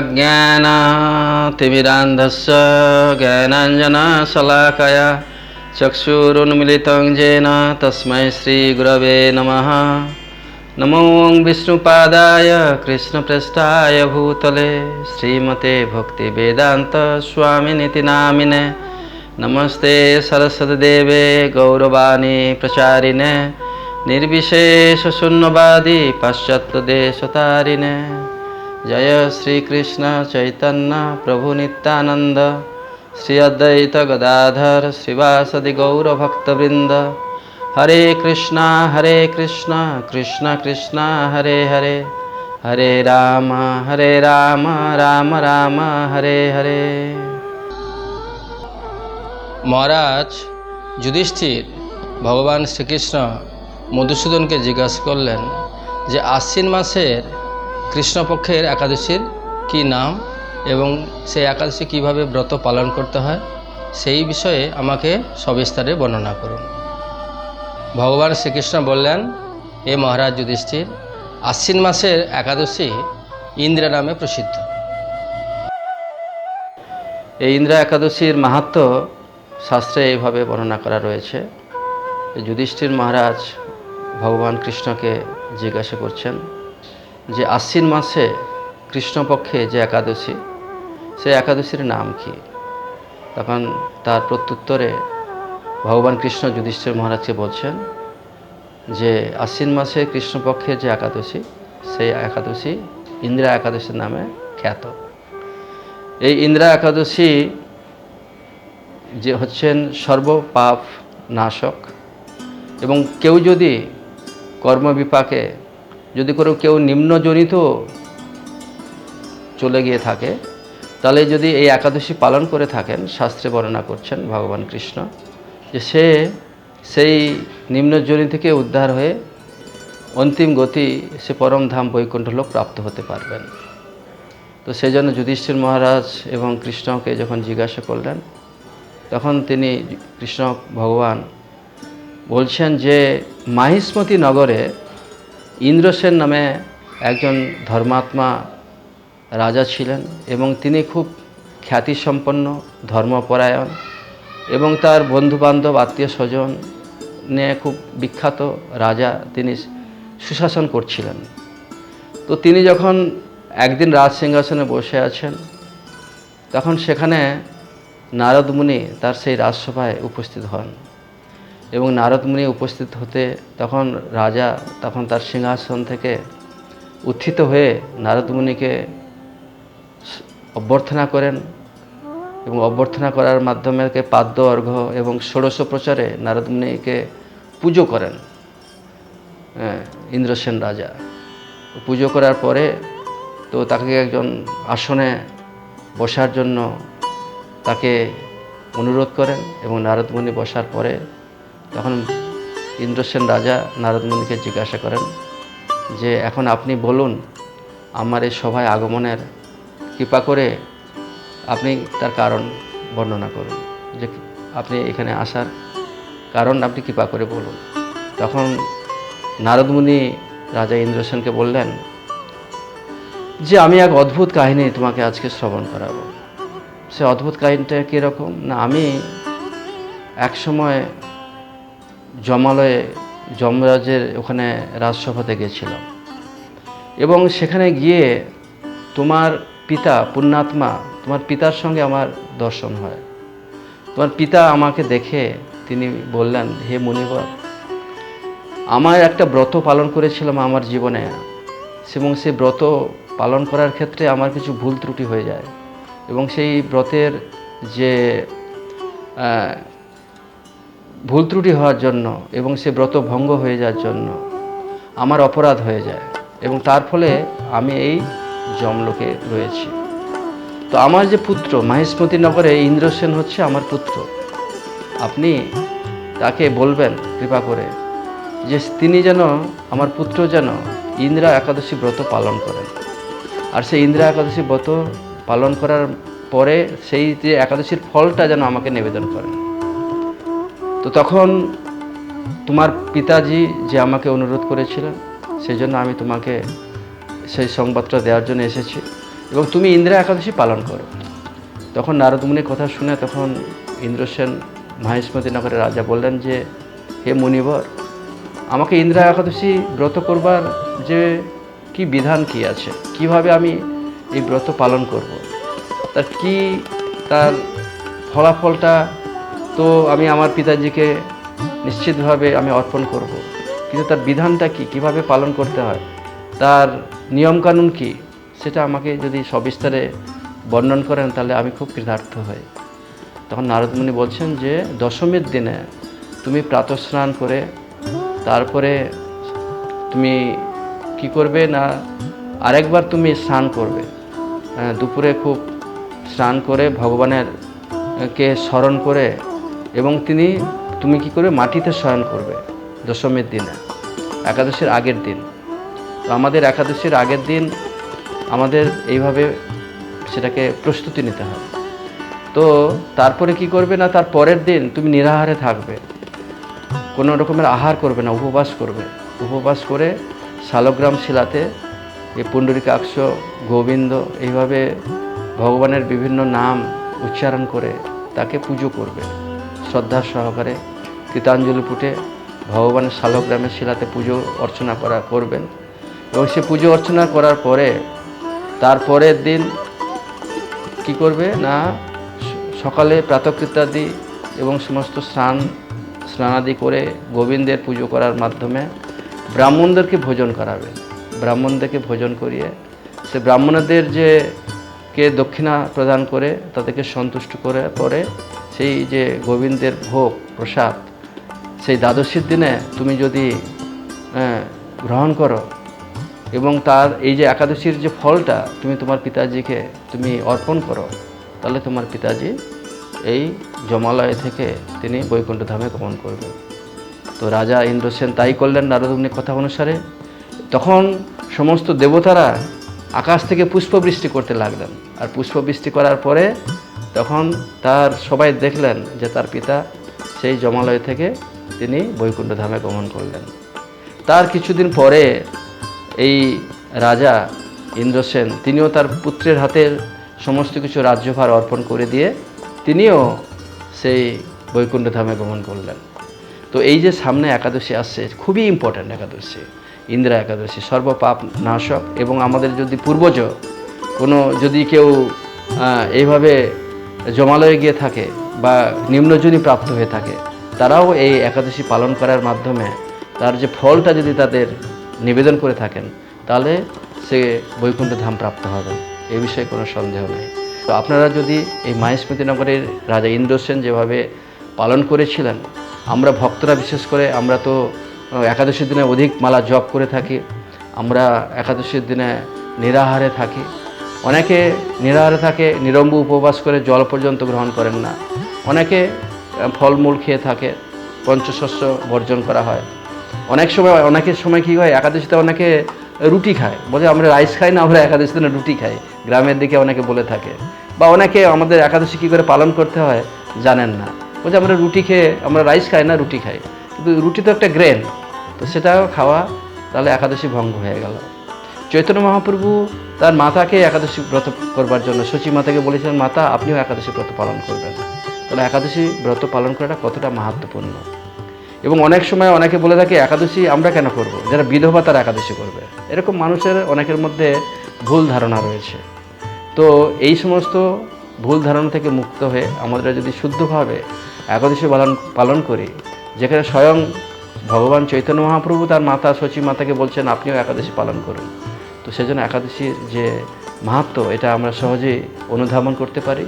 ओमज्ञानतिमिरान्धस्य ज्ञानाञ्जनशलाकया चक्षुरुन्मिलितं येन तस्मै श्रीगुरवे नमः नमो विष्णुपादाय कृष्णपृष्ठाय भूतले श्रीमते भक्तिवेदान्तस्वामिनिति नामिने नमस्ते सरस्वतीदेवे गौरवाणी प्रचारिणे निर्विशेषशून्यवादी पाश्चात्यदेशतारिणे जय श्रीकृष्ण चैतन्य प्रभु नित्यानन्द श्री अद्वैत गदाधर श्रीवासदि गौरभक्तवृन्द हरे कृष्णा हरे कृष्णा कृष्ण कृष्ण हरे हरे हरे राम हरे राम राम राम हरे हरे মহারাজ যুধিষ্ঠির ভগবান শ্রীকৃষ্ণ মধুসূদনকে জিজ্ঞাসা করলেন যে আশ্বিন মাসের কৃষ্ণপক্ষের একাদশীর কি নাম এবং সেই একাদশী কীভাবে ব্রত পালন করতে হয়, সেই বিষয়ে আমাকে সবিস্তারে বর্ণনা করুন। ভগবান শ্রীকৃষ্ণ বললেন এ মহারাজ যুধিষ্ঠির, আশ্বিন মাসের একাদশী ইন্দ্রা নামে প্রসিদ্ধ। এই ইন্দ্রা একাদশীর মাহাত্ম শাস্ত্রে এইভাবে বর্ণনা করা রয়েছে। যুধিষ্ঠির মহারাজ ভগবান কৃষ্ণকে জিজ্ঞাসা করছেন যে আশ্বিন মাসে কৃষ্ণপক্ষে যে একাদশী, সেই একাদশীর নাম কি? তখন তার প্রত্যুত্তরে ভগবান কৃষ্ণ যুধিষ্ঠির মহারাজকে বলছেন যে আশ্বিন মাসে কৃষ্ণপক্ষের যে একাদশী, সেই একাদশী ইন্দিরা একাদশীর নামে খ্যাত। এই ইন্দ্রা একাদশী যে হচ্ছেন সর্বপাপ নাশক এবং কেউ যদি কর্মবিপাকে যদি কোনো কেউ নিম্নজনিত চলে গিয়ে থাকে, তাহলে যদি এই একাদশী পালন করে থাকেন, শাস্ত্রে বর্ণনা করছেন ভগবান কৃষ্ণ, যে সে সেই নিম্নজনি থেকে উদ্ধার হয়ে অন্তিম গতি সে পরম ধাম বৈকুণ্ঠ লোক প্রাপ্ত হতে পারবেন। তো সেই জন্য যুধিষ্ঠির মহারাজ এবং কৃষ্ণকে যখন জিজ্ঞাসা করলেন, তখন তিনি কৃষ্ণ ভগবান বলছেন যে, মাহিষ্মতি নগরে ইন্দ্রসেন নামে একজন ধর্মাত্মা রাজা ছিলেন এবং তিনি খুব খ্যাতিসম্পন্ন ধর্মপরায়ণ এবং তার বন্ধুবান্ধব, আত্মীয় স্বজন নিয়ে খুব বিখ্যাত রাজা তিনি সুশাসন করছিলেন। তো তিনি যখন একদিন রাজ সিংহাসনে বসে আছেন, তখন সেখানে নারদ মুনি তার সেই রাজসভায় উপস্থিত হন। এবং নারদ মুনি উপস্থিত হতে তখন রাজা তখন তার সিংহাসন থেকে উত্থিত হয়ে নারদ মুনিকে অভ্যর্থনা করেন এবং অভ্যর্থনা করার মাধ্যমে পাদ্য অর্ঘ্য এবং ষোড়শ প্রচারে নারদ মুনিকে পুজো করেন হ্যাঁ, ইন্দ্রসেন রাজা। পুজো করার পরে তো তাকে একজন আসনে বসার জন্য তাকে অনুরোধ করেন এবং নারদমণি বসার পরে তখন ইন্দ্রসেন রাজা নারদমণিকে জিজ্ঞাসা করেন যে, এখন আপনি বলুন, আমার এই সভায় আগমনের কৃপা করে আপনি তার কারণ বর্ণনা করুন, যে আপনি এখানে আসার কারণ আপনি কৃপা করে বলুন। তখন নারদমুনি রাজা ইন্দ্রসেনকে বললেন, যে, আমি এক অদ্ভুত কাহিনী তোমাকে আজকে শ্রবণ করাবো। সে অদ্ভুত কাহিনীটা কীরকম? না, আমি এক সময় জমালয়ে যমরাজের ওখানে রাজসভাতে গেছিলাম। এবং সেখানে গিয়ে তোমার পিতা পুণ্যাত্মা, তোমার পিতার সঙ্গে আমার দর্শন হয়। তোমার পিতা আমাকে দেখে তিনি বললেন, হে মুনিবর আমার একটা ব্রত পালন করেছিলাম আমার জীবনে। এবং সেই ব্রত পালন করার ক্ষেত্রে আমার কিছু ভুল ত্রুটি হয়ে যায়। এবং সেই ব্রতের যে ভুল ত্রুটি হওয়ার জন্য এবং সে ব্রত ভঙ্গ হয়ে যাওয়ার জন্য আমার অপরাধ হয়ে যায় এবং তার ফলে আমি এই জমলোকে রয়েছি। তো আমার যে পুত্র, মাহেশমতি নগরে ইন্দ্রসেন হচ্ছে আমার পুত্র। আপনি তাকে বলবেন কৃপা করে যে তিনি যেন আমার পুত্র যেন ইন্দ্রা একাদশী ব্রত পালন করেন। আর সেই ইন্দ্রা একাদশী ব্রত পালন করার পরে সেই যে একাদশীর ফলটা যেন আমাকে নিবেদন করেন। তো তখন তোমার পিতাজি যে আমাকে অনুরোধ করেছিলেন সেই জন্য আমি তোমাকে সেই সংবাদটা দেওয়ার জন্য এসেছি। এবং তুমি ইন্দিরা একাদশী পালন করো। তখন নারদমুনির কথা শুনে তখন ইন্দ্রসেন মহেশমতি নগরের রাজা বললেন যে, হে মুনিবর, আমাকে ইন্দিরা একাদশী ব্রত করবার যে কি বিধান কি আছে? কীভাবে আমি এই ব্রত পালন করব। তার কি তার ফলাফলটা তো আমি আমার পিতাজিকে নিশ্চিতভাবে আমি অর্পণ করব। কিন্তু তার বিধানটা কি? কীভাবে পালন করতে হয়? তার নিয়মকানুন কি? সেটা আমাকে যদি সবিস্তারে বর্ণন করেন, তাহলে আমি খুব কৃতার্থ হই। তখন নারদমণি বলছেন যে, দশমীর দিনে তুমি প্রাতঃস্নান করে, তারপরে তুমি কি করবে না, আরেকবার তুমি স্নান করবে? দুপুরে খুব স্নান করে ভগবানের কে স্মরণ করে এবং তিনি তুমি কি করবে মাটিতে শয়ন করবে? দশমীর দিনে, একাদশীর আগের দিন। তো আমাদের একাদশীর আগের দিন আমাদের এইভাবে সেটাকে প্রস্তুতি নিতে হবে তো তারপরে কি করবে না, তার পরের দিন তুমি নিরাহারে থাকবে। কোনো রকমের আহার করবে না, উপবাস করবে। উপবাস করে শালগ্রাম শিলাতে এই পুণ্ডরিকাক্ষ, গোবিন্দ এইভাবে ভগবানের বিভিন্ন নাম উচ্চারণ করে তাকে পুজো করবে। শ্রদ্ধা সহকারে কৃতাঞ্জলি পুটে ভগবানের শালগ্রামের শিলাতে পুজো অর্চনা করা করবেন। এবং সে পুজো অর্চনা করার পরে, তারপরের দিন কি করবে না, সকালে প্রাতকৃত্যাদি এবং সমস্ত স্নান, স্নানাদি করে গোবিন্দের পুজো করার মাধ্যমে ব্রাহ্মণদেরকে ভোজন করাবে। ব্রাহ্মণদেরকে ভোজন করিয়ে, সে ব্রাহ্মণদের যে কে দক্ষিণা প্রদান করে, তাদেরকে সন্তুষ্ট করে পরে সেই যে গোবিন্দের ভোগ, প্রসাদ, সেই দ্বাদশীর দিনে তুমি যদি গ্রহণ করো এবং তার এই যে একাদশীর যে ফলটা তুমি তোমার পিতাজিকে তুমি অর্পণ করো, তাহলে তোমার পিতাজি এই জমালয় থেকে তিনি বৈকুণ্ঠ ধামে গমন করবেন। তো রাজা ইন্দ্রসেন তাই করলেন নারদমনির কথা অনুসারে। তখন সমস্ত দেবতারা আকাশ থেকে পুষ্পবৃষ্টি করতে লাগলেন। আর পুষ্পবৃষ্টি করার পরে তখন তার সবাই দেখলেন যে তার পিতা সেই জমালয় থেকে তিনি বৈকুণ্ঠ ধামে গমন করলেন। তার কিছুদিন পরে এই রাজা ইন্দ্রসেন তিনিও তার পুত্রের হাতের সমস্ত কিছু রাজ্যভার অর্পণ করে দিয়ে তিনিও সেই বৈকুণ্ঠ ধামে গমন করলেন। তো এই যে সামনে একাদশী আসছে, খুবই ইম্পর্ট্যান্ট একাদশী। ইন্দিরা একাদশী সর্বপাপ নাশক এবং আমাদের যদি পূর্বজ কোনো যদি কেউ এইভাবে জমালয়ে গিয়ে থাকে বা নিম্নজনী প্রাপ্ত হয়ে থাকে, তারাও এই একাদশী পালন করার মাধ্যমে তার যে ফলটা যদি তাদের নিবেদন করে থাকেন, তাহলে সে বৈকুণ্ঠ ধাম প্রাপ্ত হবে। এ বিষয়ে কোনো সন্দেহ নেই। তো আপনারা যদি এই মাহেশমতিনগরের রাজা ইন্দ্রসেন যেভাবে পালন করেছিলেন, আমরা ভক্তরা বিশেষ করে, আমরা তো একাদশীর দিনে অধিক মালা জপ করে থাকি। আমরা একাদশীর দিনে নিরাহারে থাকি। অনেকে নিরাহারে থাকে, নিরম্ব উপবাস করে জল পর্যন্ত গ্রহণ করেন না। অনেকে ফলমূল খেয়ে থাকে, পঞ্চশস্য বর্জন করা হয়। অনেক সময়, অনেকের সময় কী হয়, একাদশীতে অনেকে রুটি খায়। বলে আমরা রাইস খাই না, আমরা একাদশী দিনে রুটি খাই। গ্রামের দিকে অনেকে বলে থাকে। বা অনেকে আমাদের একাদশী কী করে পালন করতে হয়, জানেন না। বলছে আমরা রুটি খেয়ে, আমরা রাইস খাই না, রুটি খাই। কিন্তু রুটি তো একটা গ্রেন। তো সেটাও খাওয়া তাহলে একাদশী ভঙ্গ হয়ে গেল। চৈতন্য মহাপ্রভু তার মাতাকে একাদশী ব্রত করবার জন্য সচি মাতাকে বলেছিলেন, মাতা, আপনিও একাদশী ব্রত পালন করবেন। তাহলে একাদশী ব্রত পালন করাটা কতটা মাহাত্মপূর্ণ এবং অনেক সময় অনেকে বলে থাকে, একাদশী আমরা কেন করব? যারা বিধবা তারা একাদশী করবে। এরকম মানুষের অনেকের মধ্যে ভুল ধারণা রয়েছে। তো এই সমস্ত ভুল ধারণা থেকে মুক্ত হয়ে আমাদের যদি শুদ্ধভাবে একাদশী পালন পালন করি, যেখানে স্বয়ং ভগবান চৈতন্য মহাপ্রভু তার মাতা সচী মাতাকে বলছেন, আপনিও একাদশী পালন করুন। তো সেজন্য একাদশীর যে মাহাত্ম, এটা আমরা সহজেই অনুধাবন করতে পারি।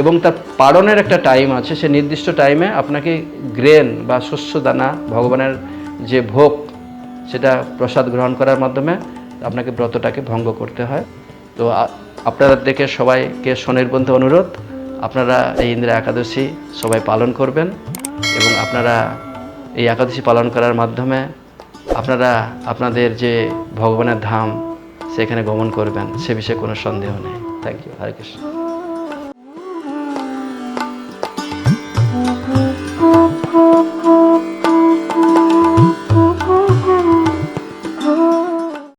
এবং তার পালনের একটা টাইম আছে, সে নির্দিষ্ট টাইমে আপনাকে গ্রেন বা শস্য দানা, ভগবানের যে ভোগ, সেটা প্রসাদ গ্রহণ করার মাধ্যমে আপনাকে ব্রতটাকে ভঙ্গ করতে হয়। তো আপনারা দেখে সবাইকে স্বনির্বন্ধ অনুরোধ, আপনারা এই ইন্দিরা একাদশী সবাই পালন করবেন এবং আপনারা এই একাদশী পালন করার মাধ্যমে আপনারা আপনাদের যে ভগবানের ধাম, সেখানে গমন করবেন, সে বিষয়ে কোনো সন্দেহ নেই। Thank you Hare Krishna